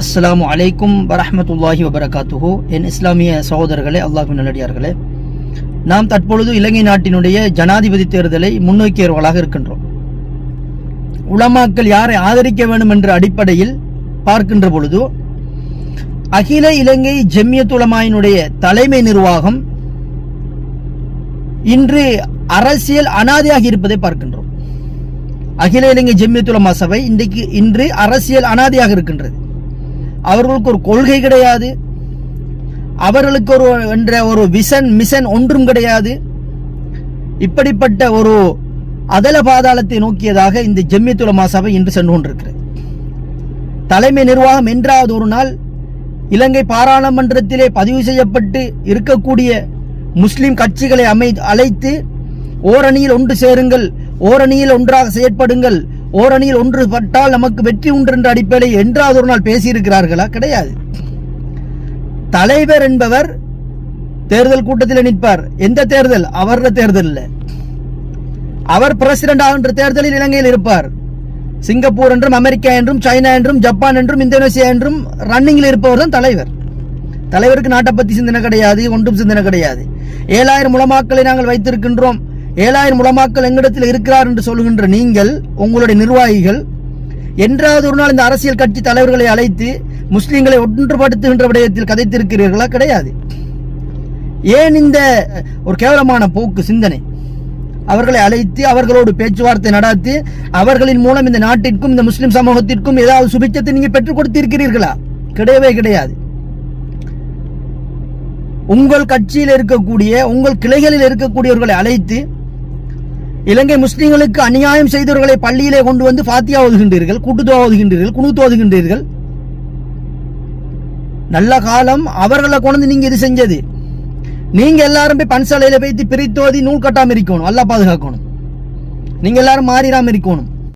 அஸ்லாம் அலைக்கும் வரஹ்மத்துல்லாஹி வபரகாத்துஹு என் இஸ்லாமிய சகோதரர்களே அல்லாஹு நல்லடியார்களே. நாம் தற்பொழுது இலங்கை நாட்டினுடைய ஜனாதிபதி தேர்தலை முன்னோக்கியவர்களாக இருக்கின்றோம். உலமாக்கள் யாரை ஆதரிக்க வேண்டும் என்ற அடிப்படையில் பார்க்கின்ற பொழுது அகில இலங்கை ஜெம்யத்துலமாயினுடைய தலைமை நிர்வாகம் இன்று அரசியல் அனாதையாக இருப்பதை பார்க்கின்றோம். அகில இலங்கை ஜெம்மியத் உலமா சபை இன்றைக்கு இன்று அரசியல் அனாதையாக இருக்கின்றது. அவர்களுக்கு ஒரு கொள்கை கிடையாது. அவர்களுக்கு ஒரு என்ற ஒரு விசன் மிஷன் ஒன்றும் கிடையாது. இப்படிப்பட்ட ஒரு அதல பாதாளத்தை நோக்கியதாக இந்த ஜெம்மியத் உலமா சபை இன்று சென்று கொண்டிருக்கிறது. தலைமை நிர்வாகம் என்றாவது ஒரு நாள் இலங்கை பாராளுமன்றத்திலே பதிவு செய்யப்பட்டு இருக்கக்கூடிய முஸ்லிம் கட்சிகளை அமை அழைத்து ஓரணியில் ஒன்று சேருங்கள் ஓரணியில் ஒன்றாக செயற்படுங்கள் ஓரணியில் ஒன்று பட்டால் நமக்கு வெற்றி உண்டு என்ற அடிப்படையில் என்றாவது ஒரு நாள் பேசியிருக்கிறார்களா? கிடையாது. தலைவர் என்பவர் தேர்தல் கூட்டத்தில் நிற்பார். எந்த தேர்தல்? அவரது தேர்தல் அவர் பிரசிடண்ட் ஆகின்ற தேர்தலில் இலங்கையில் இருப்பார். சிங்கப்பூர் என்றும் அமெரிக்கா என்றும் சைனா என்றும் ஜப்பான் என்றும் இந்தோனேசியா என்றும் ரன்னிங்கில் இருப்பவர் தான் தலைவர். தலைவருக்கு நாட்டை பற்றி சிந்தனை கிடையாது ஒன்றும் சிந்தனை கிடையாது. ஏழாயிரம் உலமாக்களை நாங்கள் வைத்திருக்கின்றோம். ஏழாயிரம் உலமாக்கள் எங்களிடத்தில் இருக்கிறார் என்று சொல்லுகின்ற நீங்கள் உங்களுடைய நிர்வாகிகள் என்றாவது ஒரு நாள் இந்த அரசியல் கட்சி தலைவர்களை அழைத்து முஸ்லீம்களை ஒன்றுபடுத்துகின்ற விடயத்தில் கதைத்திருக்கிறீர்களா? கிடையாது. ஏன் இந்த ஒரு கேவலமான போக்கு சிந்தனை? அவர்களை அழைத்து அவர்களோடு பேச்சுவார்த்தை நடத்தி அவர்களின் மூலம் இந்த நாட்டிற்கும் இந்த முஸ்லிம் சமூகத்திற்கும் ஏதாவது சுபிச்சத்தை நீங்க பெற்றுக் கொடுத்திருக்கிறீர்களா? கிடையவே கிடையாது. உங்கள் கட்சியில் இருக்கக்கூடிய உங்கள் கிளைகளில் இருக்கக்கூடியவர்களை அழைத்து இலங்கை முஸ்லிம்களுக்கு அநியாயம் செய்தவர்களை பள்ளியிலே கொண்டு வந்து ஃபாத்தியா ஓதுகின்றீர்கள் கூட்டுத்துவா ஓதுகின்றீர்கள் குணுத்து ஓதுகின்றீர்கள். நல்ல காலம் அவர்களை கொண்டு நீங்க இது செஞ்சது. நீங்க எல்லாரும் போய் பன்சாலையில போய் பிரித்தோதி நூல் கட்டாம இருக்கணும் நல்லா பாதுகாக்கணும். நீங்க எல்லாரும் மாறிடாம இருக்கணும்.